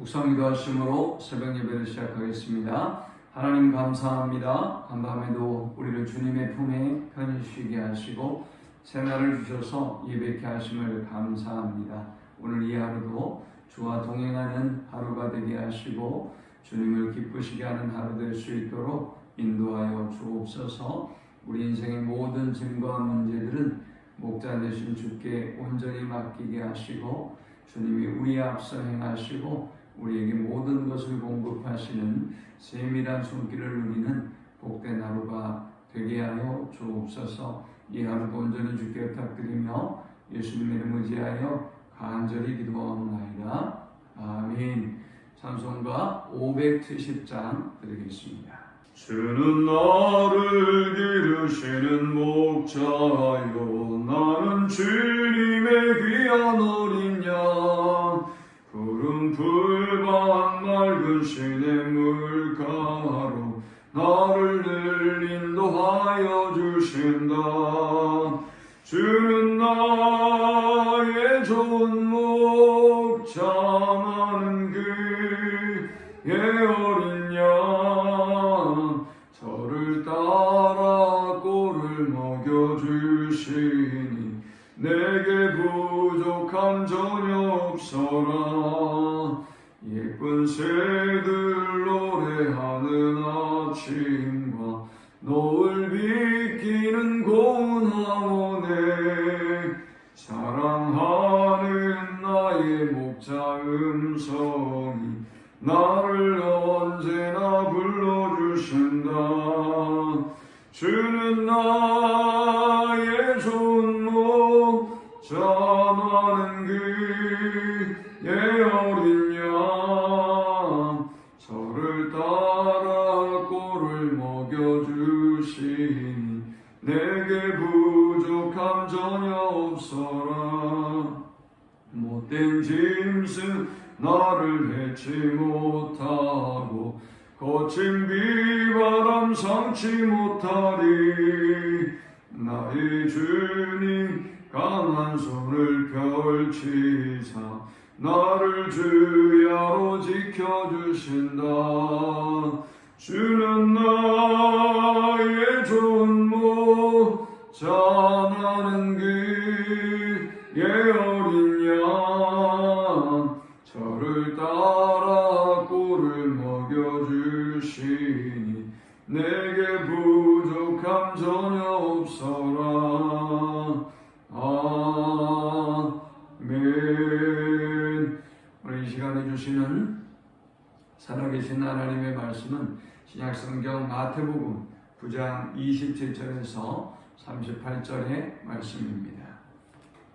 묵상기도 하심으로 새벽 예배를 시작하겠습니다. 하나님 감사합니다. 한밤에도 우리를 주님의 품에 편히 쉬게 하시고 새날을 주셔서 예배케 하심을 감사합니다. 오늘 이 하루도 주와 동행하는 하루가 되게 하시고 주님을 기쁘시게 하는 하루 될 수 있도록 인도하여 주옵소서. 우리 인생의 모든 짐과 문제들은 목자 되신 주께 온전히 맡기게 하시고 주님이 우리 앞서 행하시고 우리에게 모든 것을 공급하시는 세밀한 손길을 누리는 복된 하루가 되게 하여 주옵소서 이 하루도 온전히 주께 부탁드리며 예수님의 이름 의지하여 간절히 기도하옵나이다. 아멘 찬송가 570장 드리겠습니다. 주는 나를 기르시는 목자요 나는 주님의 귀한 어린 양 푸른 풀밭 맑은 시냇 물가로 나를 늘 인도하여 주신다. 주는 나 새들 노래하는 아침과 노을 비키는 황혼에 사랑하는 나의 목자 음성이 나를 나를 해치 못하고 거친 비바람 상치 못하리. 나의 주님 강한 손을 펼치사 나를 주야로 지켜주신다. 주는 나의 좋은 목자 나는 그의 주시니 내게 부족함 전혀 없어라 아멘 오늘 이 시간에 주시는 살아계신 하나님의 말씀은 신약성경 마태복음 9장 27절에서 38절의 말씀입니다.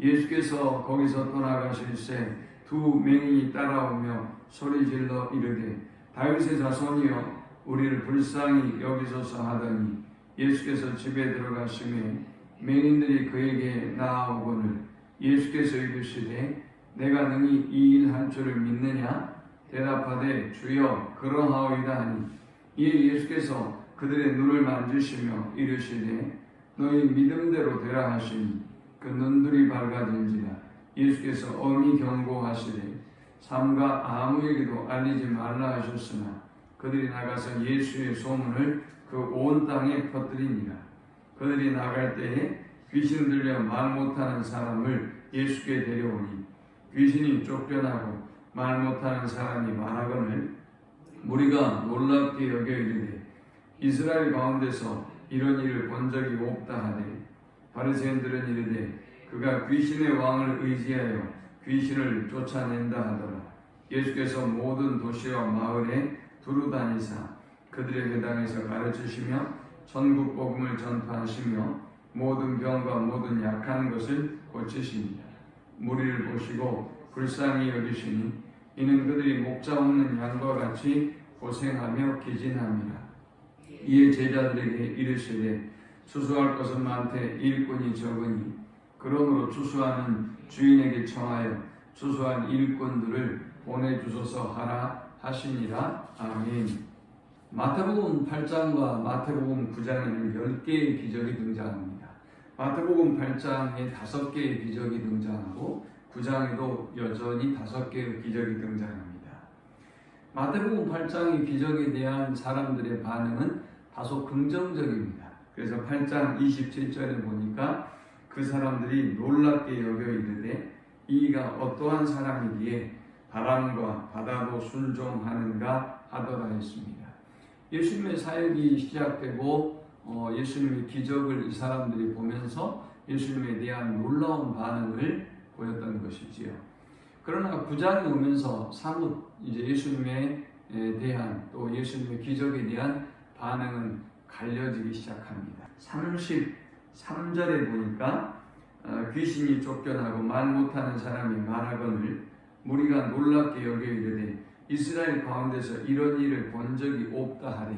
예수께서 거기서 떠나가실새 두 맹인이 따라오며 소리질러 이르되 다윗의 자손이여 우리를 불쌍히 여기소서 하더니 예수께서 집에 들어가심에 맹인들이 그에게 나아오거늘 예수께서 이르시되 내가 능히 이일할 줄을 믿느냐? 대답하되 주여 그러하오이다 하니. 이에 예수께서 그들의 눈을 만지시며 이르시되 너희 믿음대로 되라 하시니 그 눈들이 밝아진지라. 예수께서 엄히 경고하시되 삼가 아무에게도 알리지 말라 하셨으나 그들이 나가서 예수의 소문을 그 온 땅에 퍼뜨리니라 그들이 나갈 때에 귀신 들려 말 못하는 사람을 예수께 데려오니 귀신이 쫓겨나고 말 못하는 사람이 말하거늘 무리가 놀랍게 여겨 이르되 이스라엘 가운데서 이런 일을 본 적이 없다 하되 바리새인들은 이르되 그가 귀신의 왕을 의지하여 귀신을 쫓아낸다 하더라. 예수께서 모든 도시와 마을에 두루 다니사 그들의 회당에서 가르치시며 전국 복음을 전파하시며 모든 병과 모든 약한 것을 고치십니다. 무리를 보시고 불쌍히 여기시니 이는 그들이 목자 없는 양과 같이 고생하며 기진함이라. 이에 제자들에게 이르시되 추수할 것은 많되 일꾼이 적으니 그러므로 추수하는 주인에게 청하여 추수한 일꾼들을 보내주소서 하라 하시니라. 아멘. 마태복음 8장과 마태복음 9장에는 10개의 기적이 등장합니다. 마태복음 8장에 5개의 기적이 등장하고 9장에도 여전히 5개의 기적이 등장합니다. 마태복음 8장의 기적에 대한 사람들의 반응은 다소 긍정적입니다. 그래서 8장 27절에 보니까 그 사람들이 놀랍게 여겨 이르되 이가 어떠한 사람이기에 바람과 바다도 순종하는가 하더라 했습니다. 예수님의 사역이 시작되고 어, 예수님의 기적을 이 사람들이 보면서 예수님에 대한 놀라운 반응을 보였던 것이지요. 그러나 구장에 오면서 사뭇 이제 예수님에 대한 또 예수님의 기적에 대한 반응은 갈려지기 시작합니다. 33절에 보니까 어, 귀신이 쫓겨나고 말 못하는 사람이 말하거늘 무리가 놀랍게 여겨 이르되 이스라엘 가운데서 이런 일을 본 적이 없다 하래.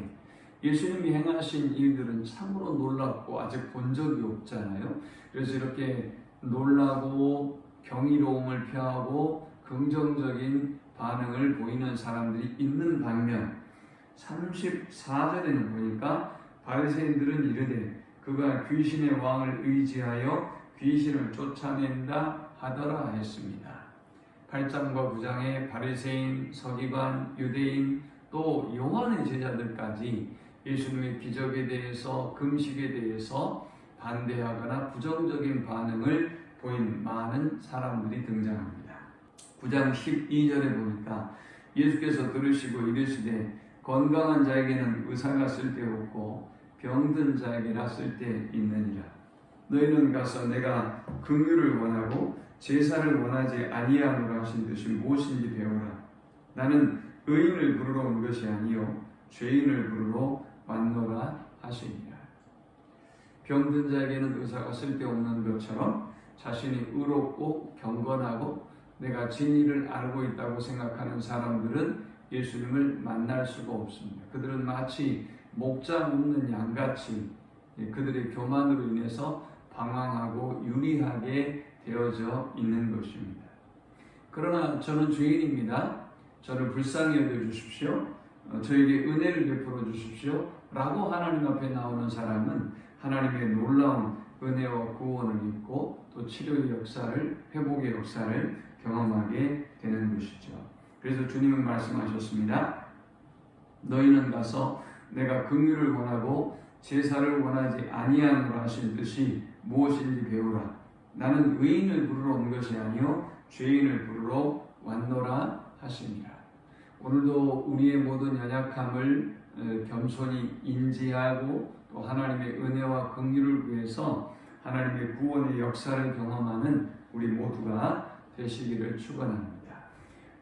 예수님이 행하신 일들은 참으로 놀랍고 아직 본 적이 없잖아요. 그래서 이렇게 놀라고 경이로움을 표하고 긍정적인 반응을 보이는 사람들이 있는 반면 34절에는 보니까 바리새인들은 이르되 그가 귀신의 왕을 의지하여 귀신을 쫓아낸다 하더라 했습니다. 8장과 9장의 바리새인, 서기관, 유대인 또 요한의 제자들까지 예수님의 기적에 대해서 금식에 대해서 반대하거나 부정적인 반응을 보인 많은 사람들이 등장합니다. 9장 12절에 보니까 예수께서 들으시고 이르시되 건강한 자에게는 의사가 쓸데 없고 병든 자에게나 쓸데 있느니라. 너희는 가서 내가 긍휼을 원하고 제사를 원하지 아니함으로 하신 듯이 무엇인지 배우라. 나는 의인을 부르러 온 것이 아니요 죄인을 부르러 왔노라 하시니라. 병든 자에게는 의사가 쓸데없는 것처럼 자신이 의롭고 경건하고 내가 진리를 알고 있다고 생각하는 사람들은 예수님을 만날 수가 없습니다. 그들은 마치 목자 없는 양같이 그들의 교만으로 인해서 방황하고 유리하게 되어져 있는 것입니다. 그러나 저는 죄인입니다. 저를 불쌍히 여겨 주십시오. 어, 저에게 은혜를 베풀어 주십시오. 라고 하나님 앞에 나오는 사람은 하나님의 놀라운 은혜와 구원을 입고 또 치료의 역사를, 회복의 역사를 경험하게 되는 것이죠. 그래서 주님은 말씀하셨습니다. 너희는 가서 내가 긍휼을 원하고 제사를 원하지 아니함으로 하신 뜻이 무엇인지 배우라. 나는 의인을 부르러 온 것이 아니요 죄인을 부르러 왔노라 하시니라. 오늘도 우리의 모든 연약함을 어, 겸손히 인지하고 또 하나님의 은혜와 긍휼을 위해서 하나님의 구원의 역사를 경험하는 우리 모두가 되시기를 축원합니다.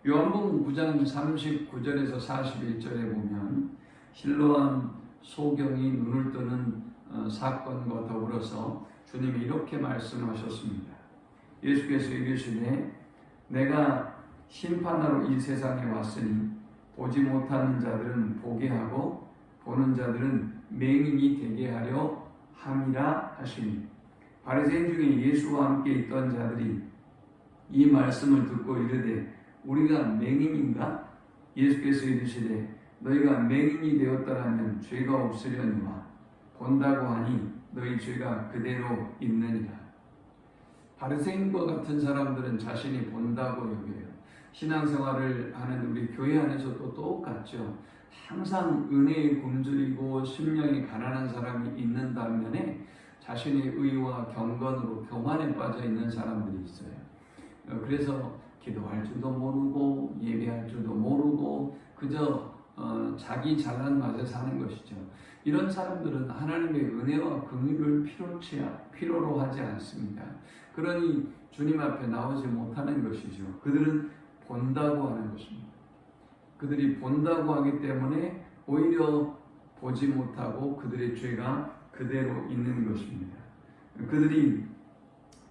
요한복음 9장 39절에서 41절에 보면 실로암 소경이 눈을 뜨는 어, 사건과 더불어서 주님이 이렇게 말씀하셨습니다. 예수께서 이르시되 내가 심판하러 이 세상에 왔으니 보지 못하는 자들은 보게 하고 보는 자들은 맹인이 되게 하려 함이라 하시니 바리새인 중에 예수와 함께 있던 자들이 이 말씀을 듣고 이르되 우리가 맹인인가? 예수께서 이르시되 너희가 맹인이 되었다라면 죄가 없으려니와 본다고 하니 너희 죄가 그대로 있느니라. 바리새인과 같은 사람들은 자신이 본다고 여겨요. 신앙생활을 하는 우리 교회 안에서도 똑같죠. 항상 은혜에 굶주리고 심령이 가난한 사람이 있는 반면에 자신의 의와 경건으로 교만에 빠져 있는 사람들이 있어요. 어, 그래서 기도할 줄도 모르고 예배할 줄도 모르고 그저 어, 자기 잘난 맛에 사는 것이죠. 이런 사람들은 하나님의 은혜와 긍휼을 필요치 필요로 하지 않습니다. 그러니 주님 앞에 나오지 못하는 것이죠. 그들은 본다고 하는 것입니다. 그들이 본다고 하기 때문에 오히려 보지 못하고 그들의 죄가 그대로 있는 것입니다. 그들이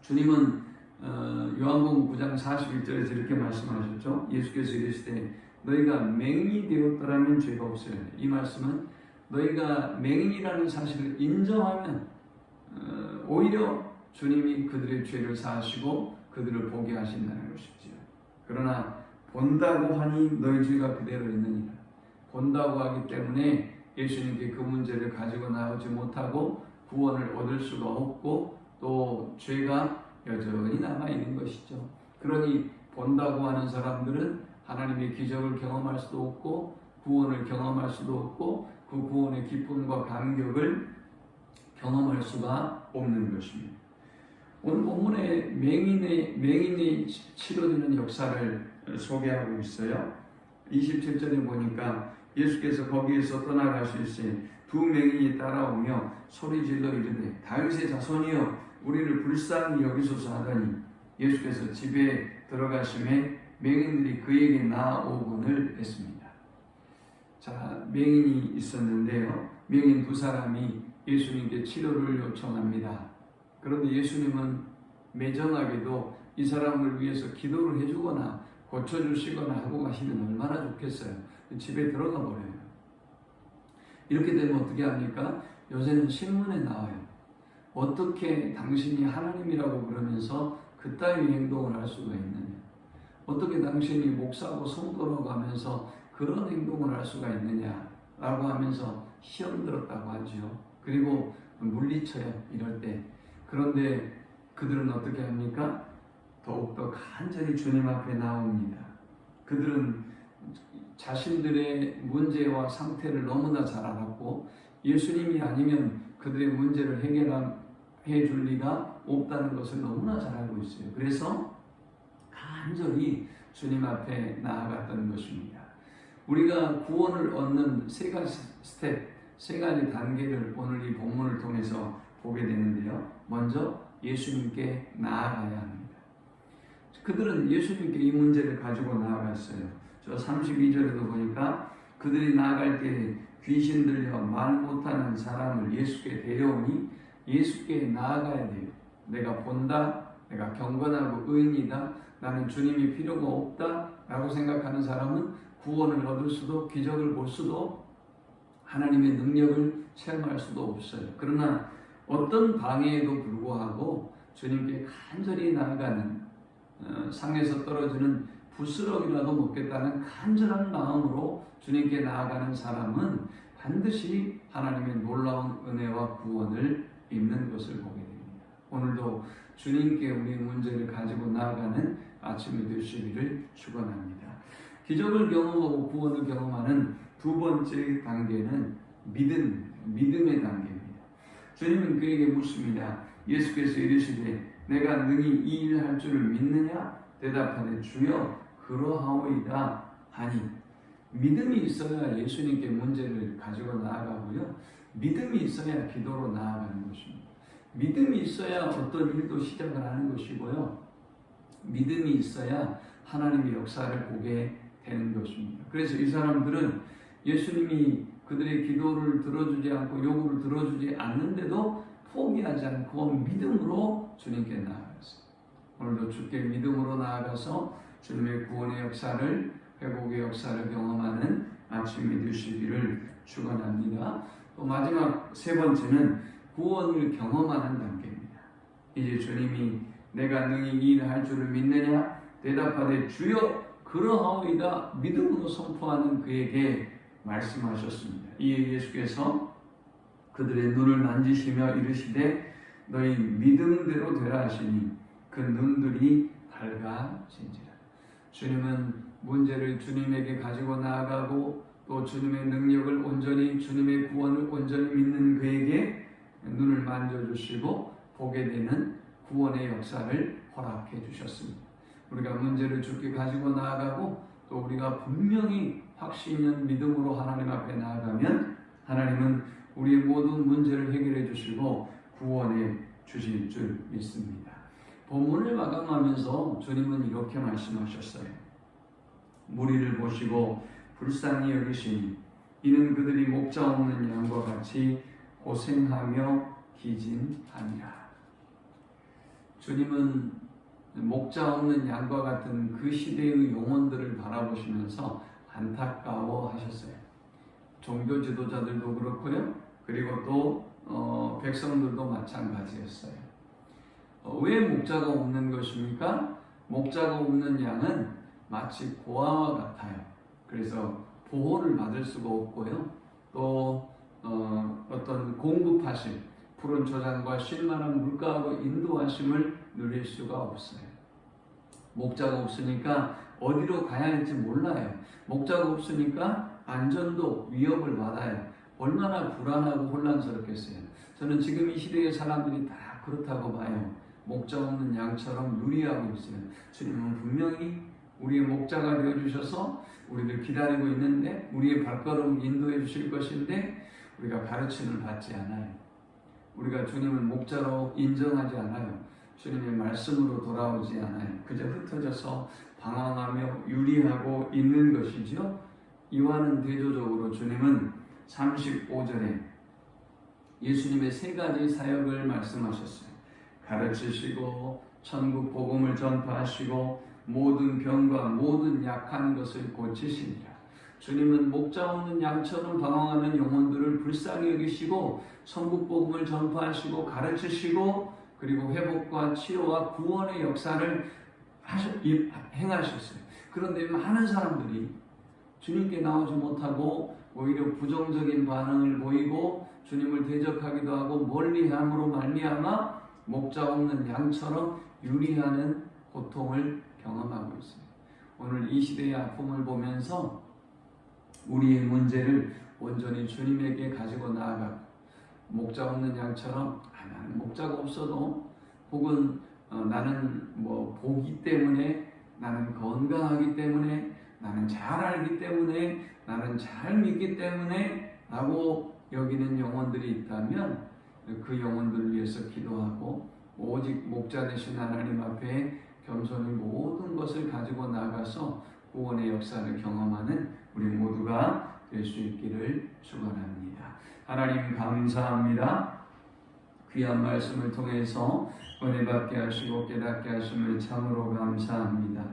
주님은 어, 요한복음 9장 41절에서 이렇게 말씀하셨죠. 예수께서 이르시되 너희가 맹인이 되었더라면 죄가 없어요. 이 말씀은 너희가 맹인이라는 사실을 인정하면 어, 오히려 주님이 그들의 죄를 사하시고 그들을 보게 하신다는 것이지요. 그러나 본다고 하니 너희 죄가 그대로 있느니라. 본다고 하기 때문에 예수님께 그 문제를 가지고 나오지 못하고 구원을 얻을 수가 없고 또 죄가 여전히 남아 있는 것이죠. 그러니 본다고 하는 사람들은 하나님의 기적을 경험할 수도 없고 구원을 경험할 수도 없고 그 구원의 기쁨과 감격을 경험할 수가 없는 것입니다. 오늘 본문에 맹인의 맹인이 치- 치료되는 역사를 소개하고 있어요. 27절에 보니까 예수께서 거기에서 떠나가실새 두 맹인이 따라오며 소리질러 이르되 다윗의 자손이여 우리를 불쌍히 여기소서 하더니 예수께서 집에 들어가심에 맹인들이 그에게 나오곤을 했습니다. 자, 맹인이 있었는데요. 맹인 두 사람이 예수님께 치료를 요청합니다. 그런데 예수님은 매정하게도 이 사람을 위해서 기도를 해주거나 고쳐주시거나 하고 가시면 얼마나 좋겠어요. 집에 들어가 버려요. 이렇게 되면 어떻게 합니까? 요새는 신문에 나와요. 어떻게 당신이 하나님이라고 그러면서 그따위 행동을 할 수가 있느냐? 어떻게 당신이 목사고 성도라고 하면서 그런 행동을 할 수가 있느냐? 라고 하면서 시험 들었다고 하죠. 그리고 물리쳐요. 이럴 때. 그런데 그들은 어떻게 합니까? 더욱더 간절히 주님 앞에 나옵니다. 그들은 자신들의 문제와 상태를 너무나 잘 알았고 예수님이 아니면 그들의 문제를 해결해 줄 리가 없다는 것을 너무나 잘 알고 있어요. 그래서 간절히 주님 앞에 나아갔던 것입니다. 우리가 구원을 얻는 세 가지 스텝, 세 가지 단계를 오늘 이 본문을 통해서 보게 되는데요. 먼저 예수님께 나아가야 합니다. 그들은 예수님께 이 문제를 가지고 나아갔어요. 저 32절에도 보니까 그들이 나아갈 때 귀신 들려 말 못하는 사람을 예수께 데려오니 예수께 나아가야 돼요. 내가 본다, 내가 경건하고 의인이다, 나는 주님이 필요가 없다 라고 생각하는 사람은 구원을 얻을 수도 기적을 볼 수도 하나님의 능력을 체험할 수도 없어요. 그러나 어떤 방해에도 불구하고 주님께 간절히 나아가는 어, 상에서 떨어지는 부스럭이라도 먹겠다는 간절한 마음으로 주님께 나아가는 사람은 반드시 하나님의 놀라운 은혜와 구원을 입는 것을 됩니다. 오늘도 주님께 우리 문제를 가지고 나아가는 아침이 되시기를 축원합니다. 기적을 경험하고 구원을 경험하는 두 번째 단계는 믿음, 믿음의 단계입니다. 주님은 그에게 묻습니다. 예수께서 이르시되 내가 능히 이 일을 할 줄을 믿느냐? 대답하되 주여 그러하오이다 하니 믿음이 있어야 예수님께 문제를 가지고 나아가고요. 믿음이 있어야 기도로 나아가는 것입니다. 믿음이 있어야 어떤 일도 시작을 하는 것이고요. 믿음이 있어야 하나님의 역사를 보게 되는 것입니다. 그래서 이 사람들은 예수님이 그들의 기도를 들어주지 않고 요구를 들어주지 않는데도 포기하지 않고 믿음으로 주님께 나아갔어요. 오늘도 주께 믿음으로 나아가서 주님의 구원의 역사를 회복의 역사를 경험하는 아침이 되시기를 축원합니다. 또 마지막 세 번째는 구원을 경험하는 단계입니다. 이제 주님이 내가 능히 이 일을 할 줄을 믿느냐 대답하되 주여 그러하오이다 믿음으로 선포하는 그에게 말씀하셨습니다. 이에 예수께서 그들의 눈을 만지시며 이르시되 너희 믿음대로 되라 하시니 그 눈들이 밝아진지라. 주님은 문제를 주님에게 가지고 나아가고 또 주님의 능력을 온전히 주님의 구원을 온전히 믿는 그에게 눈을 만져주시고 보게 되는 구원의 역사를 허락해 주셨습니다. 우리가 문제를 주께 가지고 나아가고 또 우리가 분명히 확신 있는 믿음으로 하나님 앞에 나아가면 하나님은 우리의 모든 문제를 해결해 주시고 구원해 주실 줄 믿습니다. 본문을 마감하면서 주님은 이렇게 말씀하셨어요. 무리를 보시고 불쌍히 여기시니 이는 그들이 목자 없는 양과 같이 고생하며 기진하니라. 주님은 목자 없는 양과 같은 그 시대의 영혼들을 바라보시면서 안타까워 하셨어요. 종교 지도자들도 그렇고요. 그리고 또 어, 백성들도 마찬가지였어요. 어, 왜 목자가 없는 것입니까? 목자가 없는 양은 마치 고아와 같아요. 그래서 보호를 받을 수가 없고요. 또 어, 어떤 공급하심, 푸른 초장과 쉴만한 물가하고 인도하심을 누릴 수가 없어요. 목자가 없으니까 어디로 가야 할지 몰라요. 목자가 없으니까 안전도 위협을 받아요. 얼마나 불안하고 혼란스럽겠어요. 저는 지금 이 시대의 사람들이 다 그렇다고 봐요. 목자 없는 양처럼 유리하고 있어요. 주님은 분명히 우리의 목자가 되어 주셔서 우리를 기다리고 있는데 우리의 발걸음 인도해 주실 것인데 우리가 가르침을 받지 않아요. 우리가 주님을 목자로 인정하지 않아요. 주님의 말씀으로 돌아오지 않아요. 그저 흩어져서 방황하며 유리하고 있는 것이죠. 이와는 대조적으로 주님은 35절에 예수님의 세 가지 사역을 말씀하셨어요. 가르치시고 천국 복음을 전파하시고 모든 병과 모든 약한 것을 고치시니라. 주님은 목자 없는 양처럼 방황하는 영혼들을 불쌍히 여기시고 천국 복음을 전파하시고 가르치시고 그리고 회복과 치료와 구원의 역사를 행하셨어요. 그런데 많은 사람들이 주님께 나오지 못하고 오히려 부정적인 반응을 보이고 주님을 대적하기도 하고 멀리함으로 말미암아 목자 없는 양처럼 유리하는 고통을 경험하고 있습니다. 오늘 이 시대의 아픔을 보면서 우리의 문제를 온전히 주님에게 가지고 나아가 목자 없는 양처럼 아, 나는 목자가 없어도 혹은 어, 나는 뭐 보기 때문에 나는 건강하기 때문에 나는 잘 알기 때문에 나는 잘 믿기 때문에 라고 여기는 영혼들이 있다면 그 영혼들을 위해서 기도하고 오직 목자 되신 하나님 앞에 겸손히 모든 것을 가지고 나가서 구원의 역사를 경험하는 우리 모두가 될 수 있기를 축원합니다. 하나님 감사합니다. 귀한 말씀을 통해서 은혜 받게 하시고 깨닫게 하심을 참으로 감사합니다.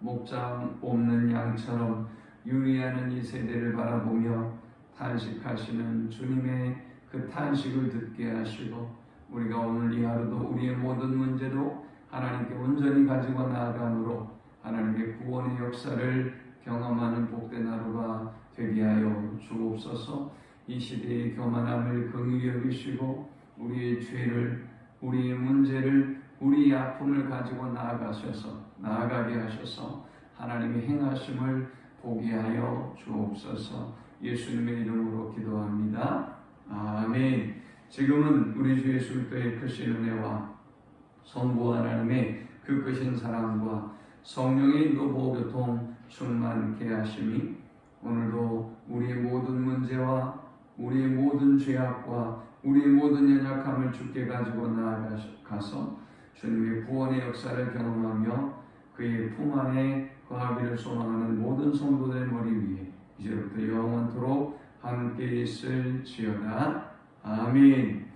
목자 없는 양처럼 유리하는 이 세대를 바라보며 탄식하시는 주님의 그 탄식을 듣게 하시고 우리가 오늘 이 하루도 우리의 모든 문제도 하나님께 온전히 가지고 나아감으로 하나님의 구원의 역사를 경험하는 복된 하루가 되게 하여 주옵소서 이 시대의 교만함을 긍휼히 여기시고 우리의 죄를 우리의 문제를 우리의 아픔을 가지고 나아가셔서 나아가게 하셔서 하나님의 행하심을 보게 하여 주옵소서 예수님의 이름으로 기도합니다. 아멘. 지금은 우리 주 예수 그리스도의 크신 은혜와 성부 하나님의 그 크신 사랑과 성령의 인도 보교통 충만케 하심이 오늘도 우리의 모든 문제와 우리의 모든 죄악과 우리의 모든 연약함을 주께 가지고 나아가서 주님의 구원의 역사를 경험하며 그의 품 안에 거하기를 소망하는 모든 성도들 머리 위에 이제부터 영원토록 함께 있을지어다. 아멘.